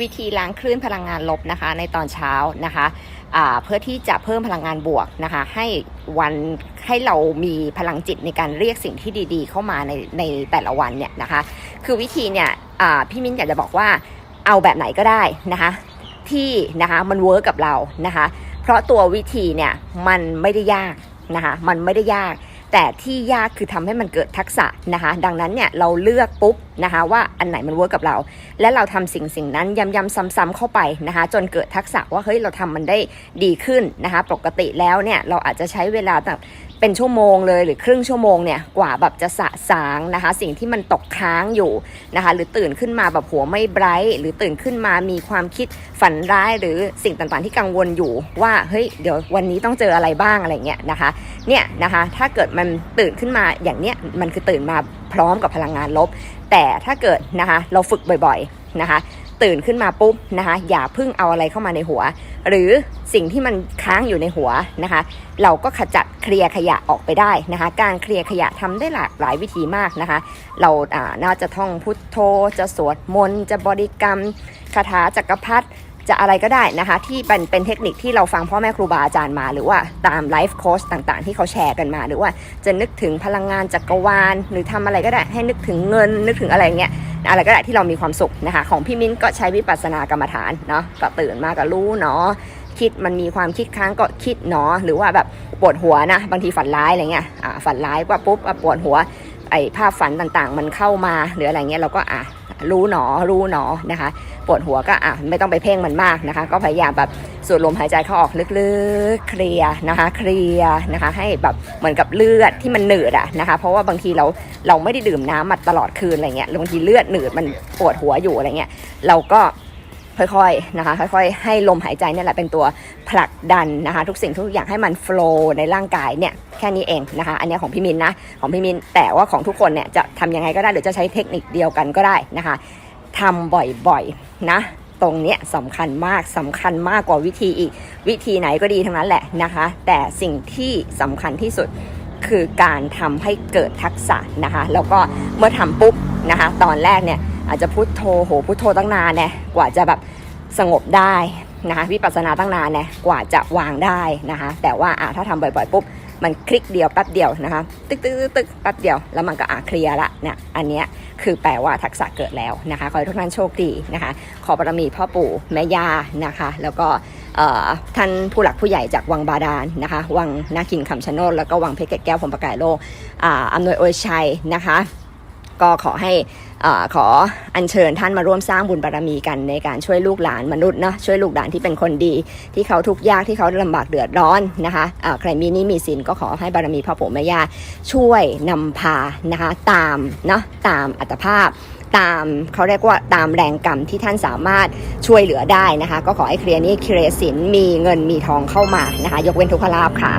วิธีล้างคลื่นพลังงานลบนะคะ ในตอนเช้านะคะเพื่อที่จะเพิ่มพลังงานบวกนะคะ ให้วันให้เรามีพลังจิตในการเรียกสิ่งที่ดีๆ เข้ามาในในแต่ละวันเนี่ยนะคะ คือวิธีเนี่ยพี่มิ้นอยากจะบอกว่าเอาแบบไหนก็ได้นะคะ ที่นะคะมันเวิร์กกับเรานะคะ เพราะตัววิธีเนี่ยมันไม่ได้ยากนะคะ มันไม่ได้ยาก แต่ที่ยากคือทำให้มันเกิดทักษะนะคะ ดังนั้นเนี่ยเราเลือกปุ๊บนะคะว่าอันไหนมันเวิร์กกับเรา และเราทำสิ่งสิ่งนั้นย้ำๆซ้ำๆเข้าไปนะคะจนเกิดทักษะว่าเฮ้ยเราทำมันได้ดีขึ้นนะคะปกติแล้วเนี่ยเราอาจจะใช้เวลาแบบเป็นชั่วโมงเลยหรือครึ่งชั่วโมงเนี่ยกว่าแบบจะสะสางนะคะ สิ่งที่มันตกค้างอยู่นะคะหรือตื่นขึ้นมาแบบหัวไม่ไบรท์หรือตื่นขึ้นมามีความคิดฝันร้ายหรือสิ่งต่างๆ ที่กังวลอยู่ว่าเฮ้ยเดี๋ยววันนี้ต้องเจออะไรบ้างอะไรเงี้ยนะคะเนี่ยนะคะถ้าเกิดมันตื่นขึ้นมาอย่างเนี้ยมันคือตื่นมาพร้อมกับพลังงานลบ แต่ถ้าเกิดนะคะเราฝึกบ่อยๆนะคะ ตื่นขึ้นมาปุ๊บนะคะอย่าพิ่งเอาอะไรเข้ามาในหัว หรือสิ่งที่มันค้างอยู่ในหัวนะคะ เราก็ขจัดเคลียร์ขยะออกไปได้นะคะ การเคลียร์ขยะทำได้หลากหลายวิธีมากนะคะ เราอาน่าจะท่องพุทโธจะสวดมนต์จะบริกรรมคาถาจักรพรรดิ จะอะไรก็ได้นะคะที่เป็นเป็นเทคนิคที่เราฟังพ่อแม่ครูบาอาจารย์มา หรือว่าตามไลฟ์โค้ชต่างๆ ที่เขาแชร์กันมา หรือว่าจะนึกถึงพลังงานจักรวาล หรือทำอะไรก็ได้ให้นึกถึงเงิน นึกถึงอะไรเงี้ยอะไรก็ได้ที่เรามีความสุขนะคะ ของพี่มิ้นก็ใช้วิปัสสนากรรมฐานเนาะก็ตื่นมาก็รู้เนาะคิดมันมีความคิดค้างก็คิดเนาะหรือว่าแบบปวดหัวนะบางทีฝันร้ายอะไรเงี้ยอ่าฝันร้ายว่าปุ๊บปวดหัว ไอภาพฝันต่างๆ มันเข้ามาหรืออะไรเงี้ยเราก็อะรู้หนอรู้หนอนะคะปวดหัวก็อะไม่ต้องไปเพ่งมันมากนะคะ ก็พยายามแบบสูดลมหายใจเข้าออกลึกๆ เคลียนะคะเคลียนะคะ ให้แบบเหมือนกับเลือดที่มันหนืดอะนะคะ เพราะว่าบางทีเราเราไม่ได้ดื่มน้ำมาตลอดคืนอะไรเงี้ยบางทีเลือดหนืดมันปวดหัวอยู่อะไรเงี้ยเราก็ ค่อยๆนะคะค่อยๆให้ลมหายใจเนี่ยแหละเป็นตัวผลักดันนะคะทุกสิ่งทุกอย่างให้มันโฟล์ในร่างกายเนี่ยแค่นี้เองนะคะอันนี้ของพี่มินนะของพี่มินแต่ว่าของทุกคนเนี่ยจะทำยังไงก็ได้หรือจะใช้เทคนิคเดียวกันก็ได้นะคะทำบ่อยๆนะตรงเนี้ยสำคัญมากสำคัญมากกว่าวิธีอีก วิธีไหนก็ดีทั้งนั้นแหละนะคะ แต่สิ่งที่สำคัญที่สุดคือการทำให้เกิดทักษะนะคะ แล้วก็เมื่อทำปุ๊บนะคะ ตอนแรกเนี่ย อาจจะพุทโธโหพุทโธตั้งนานเนี่ยกว่าจะแบบสงบได้นะคะวิปัสสนาตั้งนานเนี่ยกว่าจะวางได้นะคะแต่ว่าอะถ้าทำบ่อยๆปุ๊บมันคลิกเดียวแป๊บเดียวนะคะตึกตึกตึกตึกแป๊บเดียวแล้วมันก็อะเคลียร์ละเนี่ยอันเนี้ยคือแปลว่าทักษะเกิดแล้วนะคะขอให้ทุกท่านโชคดีนะคะ ขอบารมีพ่อปู่แม่ย่านะคะ แล้วก็ท่านผู้หลักผู้ใหญ่จากวังบาดาลนะคะ วังนาคินคำชะโนดแล้วก็วังเพชรแก้วพรมประกายโลกอ่าอำนวยอยชัยนะคะ ก็ขอให้อขออัญเชิญท่านมาร่วมสร้างบุญบารมีกันในการช่วยลูกหลานมนุษย์เนาะช่วยลูกหลานที่เป็นคนดี ที่เขาทุกข์ยากที่เขาลำบากเดือดร้อนนะคะะใครมีนี้มีสินก็ขอให้บารมีพ่อปู่แม่ย่าช่วยนำพานะคะตามเนาะตามอัตภาพตามเขาเรียกว่าตามแรงกรรมที่ท่านสามารถช่วยเหลือได้นะคะ ก็ขอให้เคลียร์นี้เคลียร์สินมีเงินมีทองเข้ามานะคะ ยกเว้นทุกขลาภค่ะ